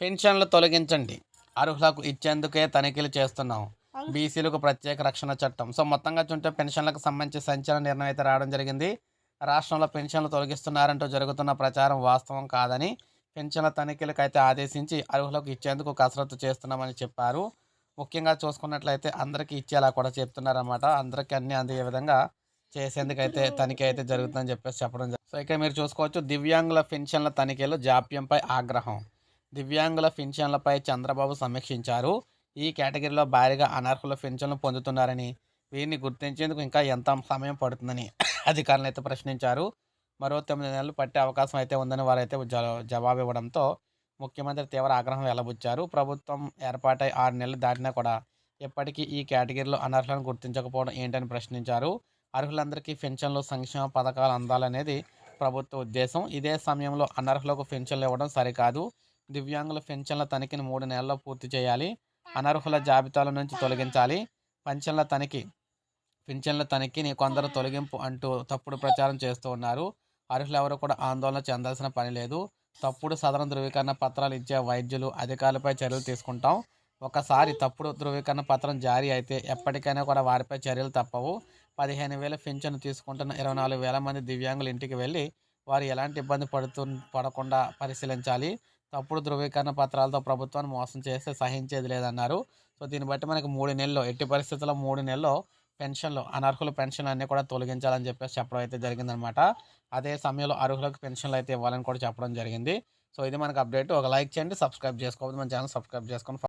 పెన్షన్లు తొలగించండి. అర్హులకు ఇచ్చేందుకే తనిఖీలు చేస్తున్నాం. బీసీలకు ప్రత్యేక రక్షణ చట్టం. సో మొత్తంగా చూంటే పెన్షన్లకు సంబంధించి సంచలన నిర్ణయం అయితే రావడం జరిగింది. రాష్ట్రంలో పెన్షన్లు తొలగిస్తున్నారంటూ జరుగుతున్న ప్రచారం వాస్తవం కాదని పెన్షన్ల తనిఖీలకు అయితే ఆదేశించి అర్హులకు ఇచ్చేందుకు కసరత్తు చేస్తున్నామని చెప్పారు. ముఖ్యంగా చూసుకున్నట్లయితే అందరికీ ఇచ్చేలా కూడా చెప్తున్నారన్నమాట. అందరికీ అన్ని అందే విధంగా చేసేందుకైతే తనిఖీ అయితే జరుగుతుందని చెప్పేసి చెప్పడం జరిగింది సో ఇక మీరు చూసుకోవచ్చు దివ్యాంగుల పెన్షన్ల తనిఖీలు జాప్యంపై ఆగ్రహం. దివ్యాంగుల పెన్షన్లపై చంద్రబాబు సమీక్షించారు. ఈ కేటగిరీలో భారీగా అనర్హుల పెన్షన్లు పొందుతున్నారని వీరిని గుర్తించేందుకు ఇంకా ఎంత సమయం పడుతుందని అధికారులు అయితే ప్రశ్నించారు. మరో తొమ్మిది నెలలు పట్టే అవకాశం అయితే ఉందని వారైతే జ- జవాబు ఇవ్వడంతో ముఖ్యమంత్రి తీవ్ర ఆగ్రహం వెలబుచ్చారు. ప్రభుత్వం ఏర్పాటై ఆరు నెలలు దాటినా కూడా ఇప్పటికీ ఈ కేటగిరీలో అనర్హులను గుర్తించకపోవడం ఏంటని ప్రశ్నించారు. అర్హులందరికీ పెన్షన్లు సంక్షేమ పథకాలు అందాలనేది ప్రభుత్వ ఉద్దేశం. ఇదే సమయంలో అనర్హులకు పెన్షన్లు ఇవ్వడం సరికాదు. దివ్యాంగుల పెన్షన్ల తనిఖీని మూడు నెలల్లో పూర్తి చేయాలి. అనర్హుల జాబితాల నుంచి తొలగించాలి. పెన్షన్ల తనిఖీ పింఛన్ల తనిఖీని కొందరు తొలగింపు అంటూ తప్పుడు ప్రచారం చేస్తూ ఉన్నారు. అర్హులు ఎవరు కూడా ఆందోళన చెందాల్సిన పని లేదు. తప్పుడు సదరణ ధృవీకరణ పత్రాలు ఇచ్చే వైద్యులు అధికారులపై చర్యలు తీసుకుంటాం. ఒకసారి తప్పుడు ధృవీకరణ పత్రం జారీ అయితే ఎప్పటికైనా కూడా వారిపై చర్యలు తప్పవు. పదిహేను వేల పింఛను తీసుకుంటున్న ఇరవై నాలుగు వేల మంది దివ్యాంగుల ఇంటికి వెళ్ళి వారు ఎలాంటి ఇబ్బంది పడుతు పడకుండా పరిశీలించాలి. తప్పుడు ధృవీకరణ పత్రాలతో ప్రభుత్వాన్ని మోసం చేస్తే సహించేది లేదన్నారు. సో దీన్ని బట్టి మనకి మూడు నెలల్లో ఎట్టి పరిస్థితుల్లో మూడు నెలల్లో పెన్షన్లు అనర్హుల పెన్షన్లు అన్నీ కూడా తొలగించాలని చెప్పేసి చెప్పడం అయితే జరిగిందనమాట అదే సమయంలో అర్హులకు పెన్షన్లు అయితే ఇవ్వాలని కూడా చెప్పడం జరిగింది. సో ఇది మనకు అప్డేట్. ఒక లైక్ చేయండి సబ్స్క్రైబ్ చేసుకోవద్దు. మన ఛానల్ సబ్స్క్రైబ్ చేసుకొని